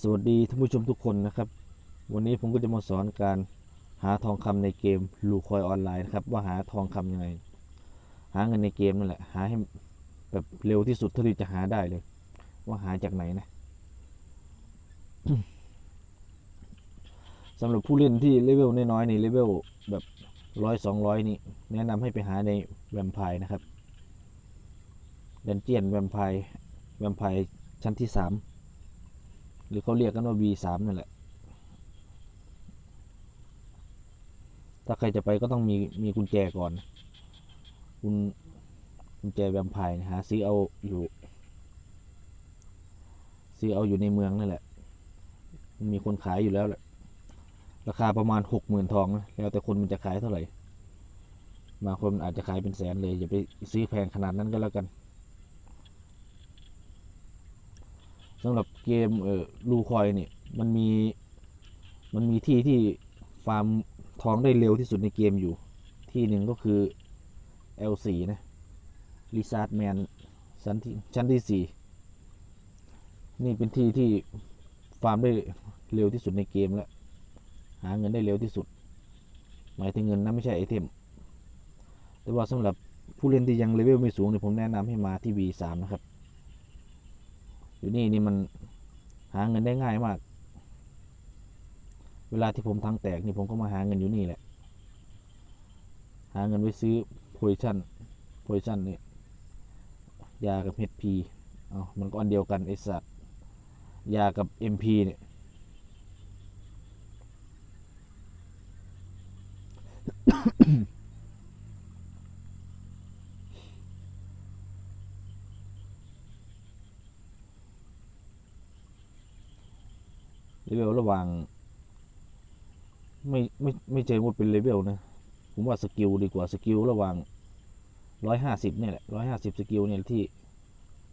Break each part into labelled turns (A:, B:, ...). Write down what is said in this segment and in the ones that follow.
A: สวัสดีท่านผู้ชมทุกคนนะครับ วันนี้ผมก็จะมาสอนการหาทองคำในเกมลูคอยออนไลน์นะครับ ว่าหาทองคำยังไง หาเงินในเกมนั่นแหละ หาให้แบบเร็วที่สุดเท่าที่จะหาได้เลย ว่าหาจากไหนนะสำหรับผู้เล่นที่เลเวลน้อยๆในเลเวลแบบร้อยสองร้อยนี่แนะนำให้ไปหาในแวมไพร์นะครับ ดันเจียนแวมไพร์แวมไพร์ชั้นที่สามหรือเขาเรียกกันว่า V3 นั่นแหละ ถ้าใครจะไปก็ต้องมีมีกุญแจก่อนกุญกุญแจแวมไพร์นะหาซื้อเอาอยู่ ซื้อเอาอยู่ในเมืองนั่นแหละ มันมีคนขายอยู่แล้วแหละ ราคาประมาณหกหมื่นทองนะแล้วแต่คนมันจะขายเท่าไหร่บางคนอาจจะขายเป็นแสนเลย อย่าไปซื้อแพงขนาดนั้นก็แล้วกัน สำหรับเกมเออลูคอยเนี่ยมันมีมันมีที่ที่ฟาร์มทองได้เร็วที่สุดในเกมอยู่ ที่หนึ่งก็คือ L4 นะรีซาร์ดแมนชั้นที่ชั้นที่สี่นี่เป็นที่ที่ฟาร์มได้เร็วที่สุดในเกมแล้ว หาเงินได้เร็วที่สุด หมายถึงเงินนะไม่ใช่ไอเทม แต่ว่าสำหรับผู้เล่นที่ยังเลเวลไม่สูงเนี่ยผมแนะนำให้มาที่ V3 นะครับ อยู่นี่นี่มันหาเงินได้ง่ายมาก เวลาที่ผมทางแตกนี่ผมก็มาหาเงินอยู่นี่แหละ หาเงินไว้ซื้อโพซิชั่นโพซิชั่นนี่ยากับเฮดพีเอามันก็อันเดียวกันไอสัตว์ยากับเอ็มพีเนี่ยระห ว่าง ไม่ไม่ไม่เจอว่าเป็นเลเวลนะ ผมว่าสกิลดีกว่าสกิลระหว่างร้อยห้าสิบเนี่ยแหละร้อยห้าสิบสกิลเนี่ยที่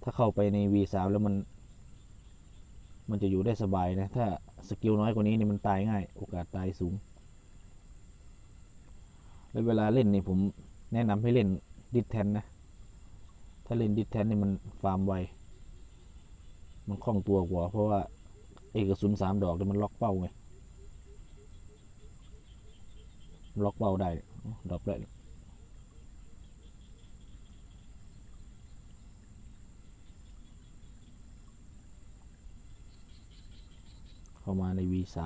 A: ถ้าเข้าไปใน V3 แล้วมัน มันจะอยู่ได้สบายนะ ถ้าสกิลน้อยกว่านี้นี่มันตายง่าย โอกาสตายสูง แล้วเวลาเล่นนี่ผมแนะนำให้เล่นดิสแทนนะ ถ้าเล่นดิสแทนนี่มันฟาร์มไว มันคล่องตัวกว่าเพราะว่า เอกระสุนสามดอกเนี่มันล็อกเป้าไงล็อกเป้าได้ดอปได้เข้ามาใน V3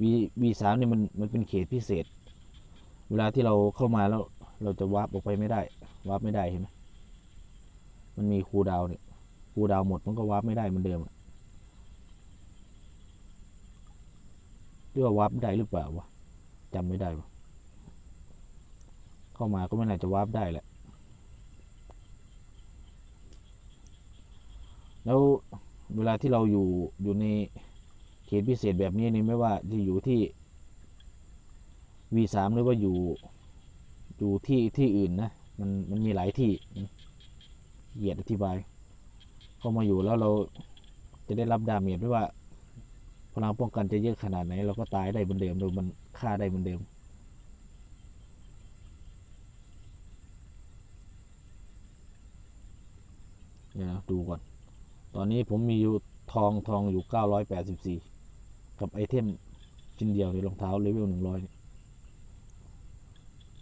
A: V V3 เนี่ยมันมันเป็นเขตพิเศษ เวลาที่เราเข้ามาแล้วเราจะวาร์ปออกไปไม่ได้วาร์ปไม่ได้เห็นไหม มันมีคูดาวเนี่ยคูดาวหมดมันก็วาร์ปไม่ได้เหมือนเดิมเรียกว่าวาร์ปได้หรือเปล่าวะจำไม่ได้วะเข้ามาก็ไม่น่าจะวาร์ปได้แหละแล้วเวลาที่เราอยู่อยู่ในเขตพิเศษแบบนี้นี่ไม่ว่าจะอยู่ที่ V3 หรือว่าอยู่อยู่ที่ที่อื่นนะ มันมันมีหลายที่ เหยียดอธิบายเข้ามาอยู่แล้วเราจะได้รับดาเมจไม่ว่าพลังป้องกันจะเยอะขนาดไหน เราก็ตายได้เหมือนเดิมโดยมันฆ่าได้เหมือนเดิม เดี๋ยวนะดูก่อน ตอนนี้ผมมีอยู่ทองทองอยู่ 984 กับไอเทมชิ้นเดียวในรองเท้าเลเวล100เนี่ย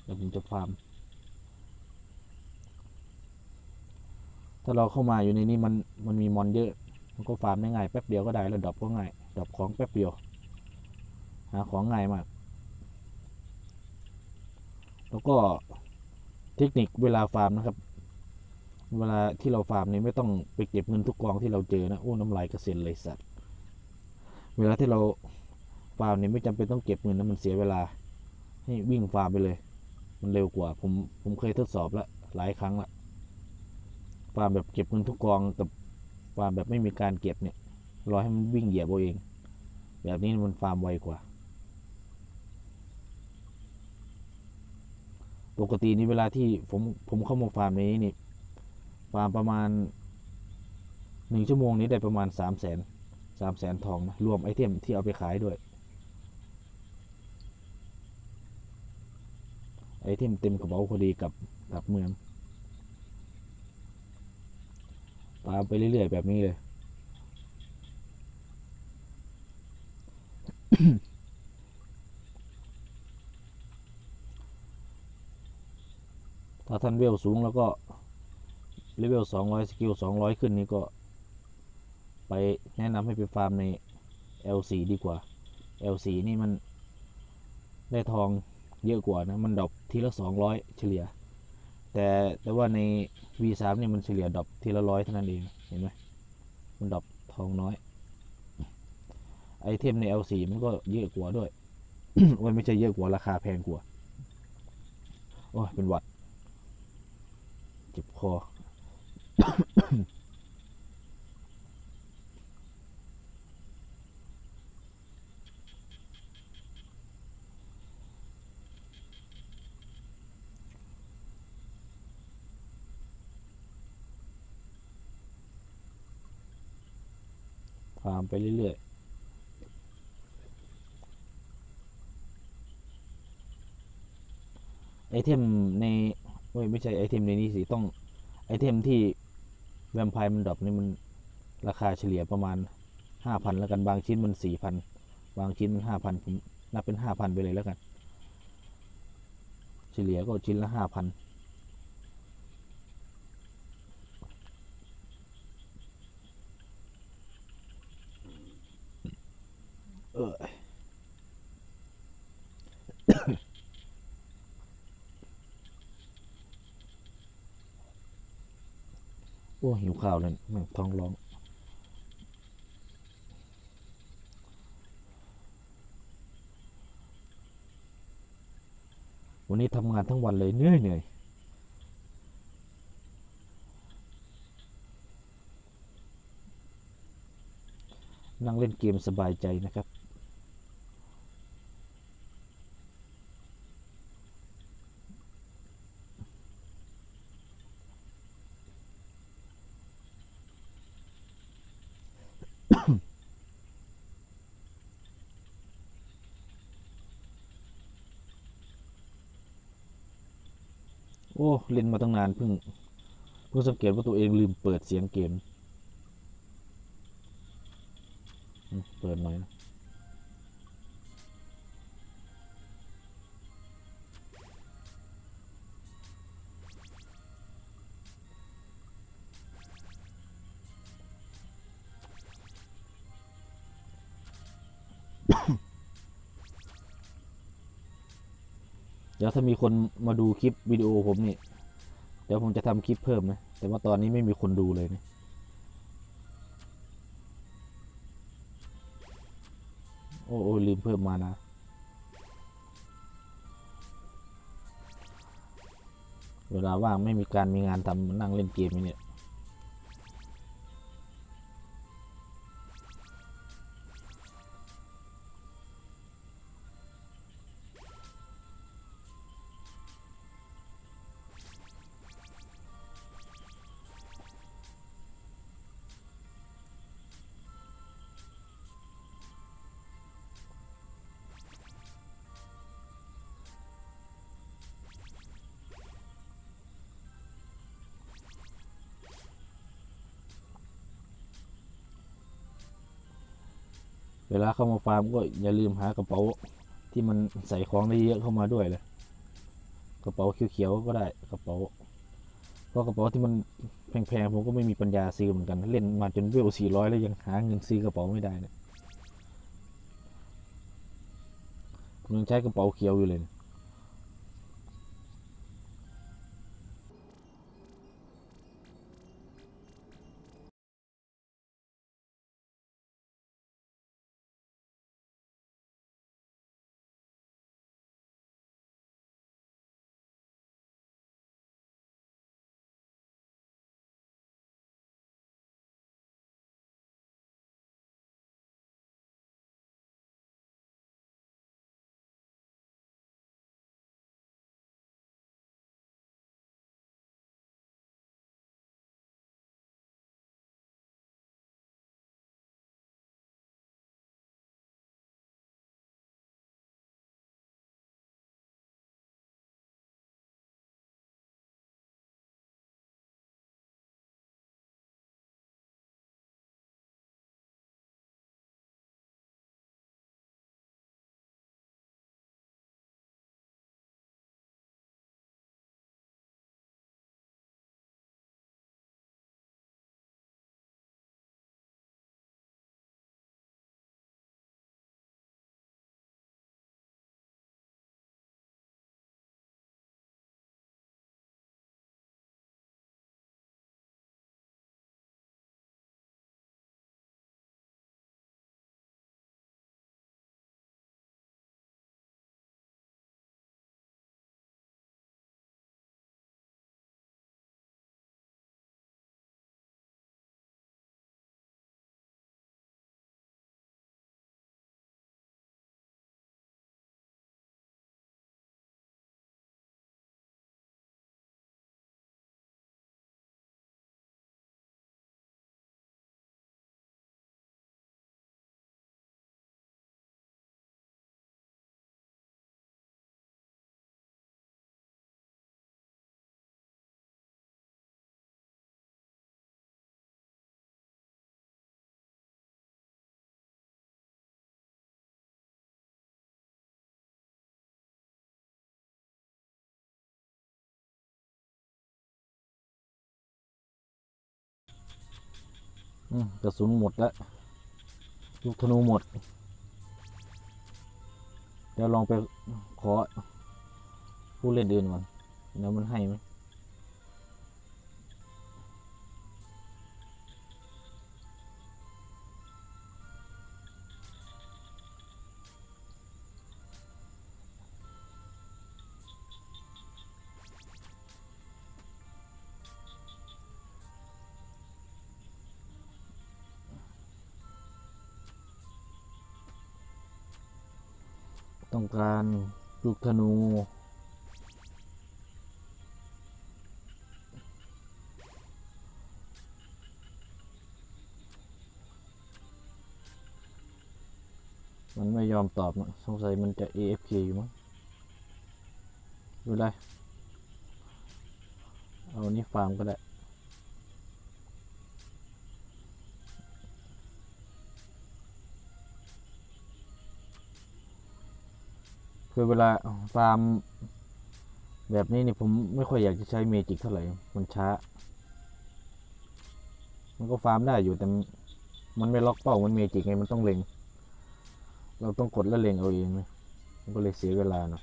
A: แล้วผมจะฟาร์ม ถ้าเราเข้ามาอยู่ในนี้มันมันมีมอนเยอะ มันก็ฟาร์มได้ง่ายแป๊บเดียวก็ได้แล้วดรอปก็ง่ายดรอปของแป๊บเดียวหาของง่ายมาก แล้วก็เทคนิคเวลาฟาร์มนะครับ เวลาที่เราฟาร์มนี่ไม่ต้องไปเก็บเงินทุกกองที่เราเจอนะโอ้น้ำลายกระเซ็นเลยสัตว์ เวลาที่เราฟาร์มนี่ไม่จำเป็นต้องเก็บเงินนะมันเสียเวลา ให้วิ่งฟาร์มไปเลย มันเร็วกว่าผมผมเคยทดสอบแล้วหลายครั้งละฟาร์มแบบเก็บเงินทุกกองกับฟาร์มแบบไม่มีการเก็บเนี่ยรอให้มันวิ่งเหยียบเอาเอง แบบนี้มันฟาร์มไวกว่า ปกตินี่เวลาที่ผมผมเข้ามาฟาร์มในนี้นี่ฟาร์มประมาณหนึ่งชั่วโมงนี้ได้ประมาณสามแสนสามแสนทองนะรวมไอเทมที่เอาไปขายด้วย ไอเทมเต็มกระเป๋าพอดีกับกับเมือง ตามไปเรื่อยๆแบบนี้เลยถ้าท่านเวลสูงแล้วก็เลเวลสองร้อยสกิลสองร้อยขึ้นนี้ก็ ไปแนะนำให้ไปฟาร์มใน L4 ดีกว่า L4 นี่มันได้ทองเยอะกว่านะ มันดอปทีละสองร้อยเฉลี่ย แต่แต่ว่าใน V3 นี่มันเฉลี่ยดรอปทีละร้อยเท่านั้นเองเห็นไหมมันดรอปทองน้อย ไอเทมใน L4 มันก็เยอะกว่าด้วยมันไม่ใช่เยอะกว่าราคาแพงกว่าโอ้ยเป็นวัดเจ็บคอ ฟามไปเรื่อยๆไอเทมในเว้ยไม่ใช่ไอเทมในนี้สิต้องไอเทมที่แวมไพร์มันดรอปนี่มันราคาเฉลี่ยประมาณห้าพันแล้วกันบางชิ้นมันสี่พันบางชิ้นมันห้าพันผมนับเป็นห้าพันไปเลยแล้วกัน เฉลี่ยก็ชิ้นละห้าพันเออ โอ้หิวข้าวเลยแม่งท้องร้องวันนี้ทำงานทั้งวันเลยเหนื่อยเหนื่อยนั่งเล่นเกมสบายใจนะครับ โอ้เล่นมาตั้งนานเพิ่งเพิ่งสังเกตว่าตัวเองลืมเปิดเสียงเกมอืมเปิดหน่อยนะ เดี๋ยวถ้ามีคนมาดูคลิปวิดีโอผมนี่ เดี๋ยวผมจะทำคลิปเพิ่มนะ แต่ว่าตอนนี้ไม่มีคนดูเลยนะโอ้โอ้ลืมเพิ่มมานะเวลาว่างไม่มีการมีงานทำนั่งเล่นเกมเนี่ เวลาเข้ามาฟาร์มก็อย่าลืมหากระเป๋าที่มันใส่ของได้เยอะเข้ามาด้วยเลยกระเป๋าเขียวๆก็ได้กระเป๋าเพราะกระเป๋าที่มันแพงๆผมก็ไม่มีปัญญาซื้อเหมือนกัน เล่นมาจนเวลสี่ร้อยแล้วยังหาเงินซื้อกระเป๋าไม่ได้เนะผมยังใช้กระเป๋าเขียวอยู่เลยนะ กระสุนหมดแล้วลูกธนูหมด เดี๋ยวลองไปขอผู้เล่นอื่นก่อนแล้วมันให้ไหม ต้องการลูกธนู มันไม่ยอมตอบนะสงสัยมันจะ AFK อยู่มั้งดูได้ เอาอันนี้ฟาร์มก็ได้ คือเวลาฟาร์ม แบบนี้เนี่ยผมไม่ค่อยอยากจะใช้เมจิกเท่าไหร่ มันช้า มันก็ฟาร์มได้อยู่แต่มันไม่ล็อกเป้า มันเมจิกไง มันต้องเล็ง เราต้องกดแล้วเล็งเอาเองนะมันก็เลยเสียเวลาเนาะ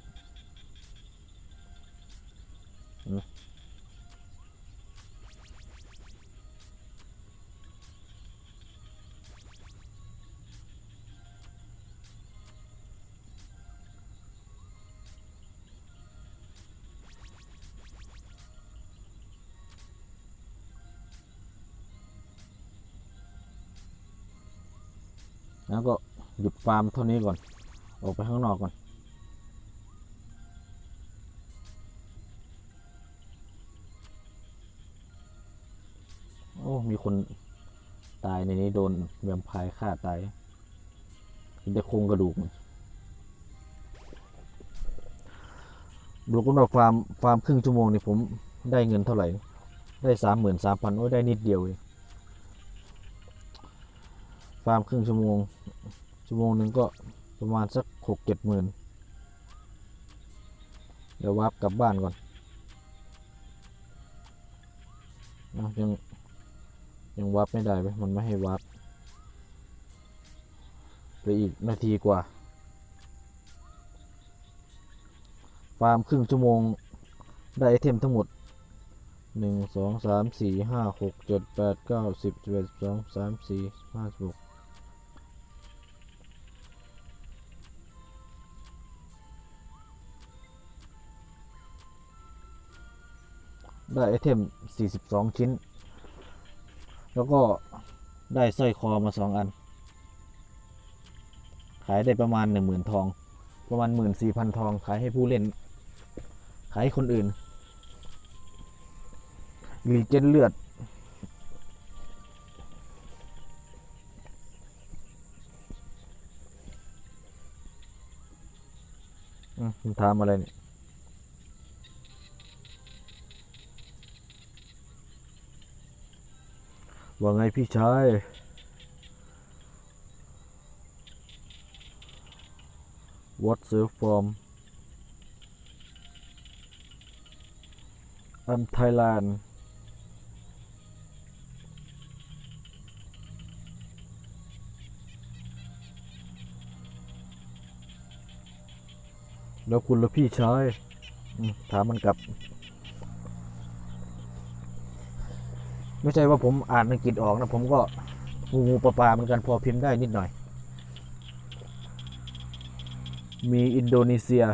A: แล้วก็หยุดฟาร์มเท่านี้ก่อน ออกไปข้างนอกก่อน โอ้ มีคนตายในนี้โดนแวมไพร์ฆ่าตายมีแต่โครงกระดูกมันดูกันว่าฟาร์มฟาร์มครึ่งชั่วโมงนี่ผมได้เงินเท่าไหร่ ได้สามหมื่นสามพันโอ้ได้นิดเดียวเองฟาร์มครึ่งชั่วโมง ชั่วโมงหนึ่งก็ประมาณสักหกเจ็ดหมื่นเดี๋ยววัร์กลับบ้านก่อนนะยังยังวัร์ไม่ได้ไหมมันไม่ให้วัร์ปไปอีกนาทีกว่าฟาร์มครึ่งชั่วโมงได้ไอเทมทั้งหมด 1 2 3 4 5 6 7 8 9 10 11 12 13 14 15 16 ได้ไอเทม 42 ชิ้น แล้วก็ได้สร้อยคอมา 2 อัน ขายได้ประมาณ 10,000 ทอง ประมาณ 14,000 ทอง ขายให้ผู้เล่น ขายให้คนอื่นรีเจนเลือดคุณถามอะไรเนี่ย ว่าไงพี่ชาย What's your from I'm Thailand แล้วคุณละพี่ชาย ถามมันกลับ ไม่ใช่ว่าผมอ่านอังกฤษออกนะผมก็งูงูปลาปลาเหมือนกันพอพิมพ์ได้นิดหน่อย มีอินโดนีเซีย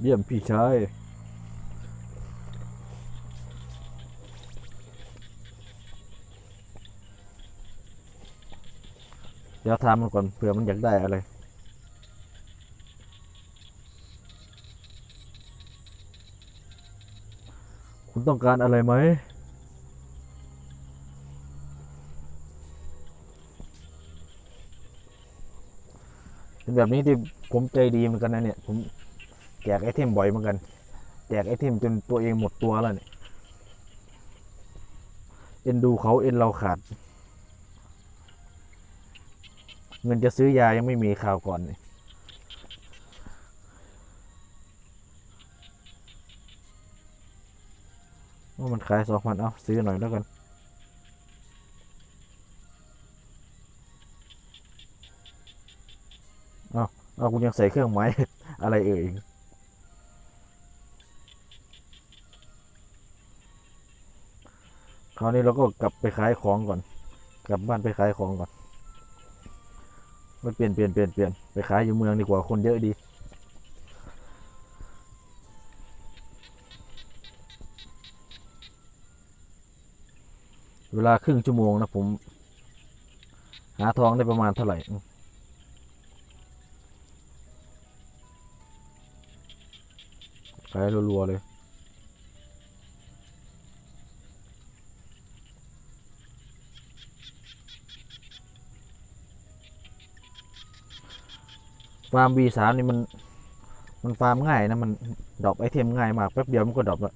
A: เยี่ยมพี่ชายเดี๋ยวถามมันก่อนเผื่อมันอยากได้อะไร คุณต้องการอะไรไหม เป็นแบบนี้ที่ผมใจดีเหมือนกันนะเนี่ย ผมแจกไอเทมบ่อยเหมือนกัน แจกไอเทมจนตัวเองหมดตัวแล้วเนี่ยเอ็นดูเขาเอ็นเราขาด เงินจะซื้อยายังไม่มีข่าวก่อนเนี่ย ว่ามันขายสองพันเอาซื้อหน่อยแล้วกันเอาเอาคุณยังใส่เครื่องหมายอะไรเอ่ยคราวนี้เราก็กลับไปขายของก่อน กลับบ้านไปขายของก่อนไม่เปลี่ยนเปลี่ยนเปลี่ยนเปลี่ยนไปขายอยู่เมืองดีกว่าคนเยอะดี เวลาครึ่งชั่วโมงนะผม หาทองได้ประมาณเท่าไหร่อืมขายรัวๆเลยฟาร์ม V3 นี่มัน มันฟาร์มง่ายนะ มันดรอปไอเทมง่ายมาก แป๊บเดียวมันก็ดรอปแล้ว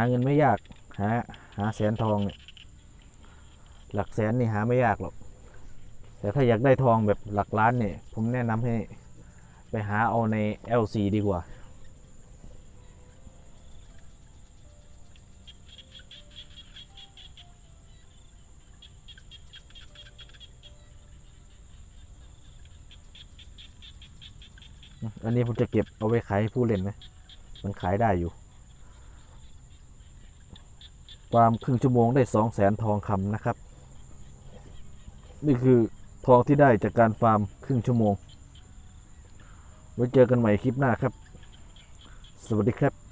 A: าเงินไม่ยาก หาหาแสนทองเนี่ยหลักแสนนี่หาไม่ยากหรอก แต่ถ้าอยากได้ทองแบบหลักล้านเนี่ย ผมแนะนำให้ไปหาเอาใน LC ดีกว่า อันนี้ผมจะเก็บเอาไว้ขายให้ผู้เล่นนะ มันขายได้อยู่ ฟาร์มครึ่งชั่วโมงได้สองแสนทองคำนะครับ นี่คือทองที่ได้จากการฟาร์มครึ่งชั่วโมง ไว้เจอกันใหม่คลิปหน้าครับ สวัสดีครับ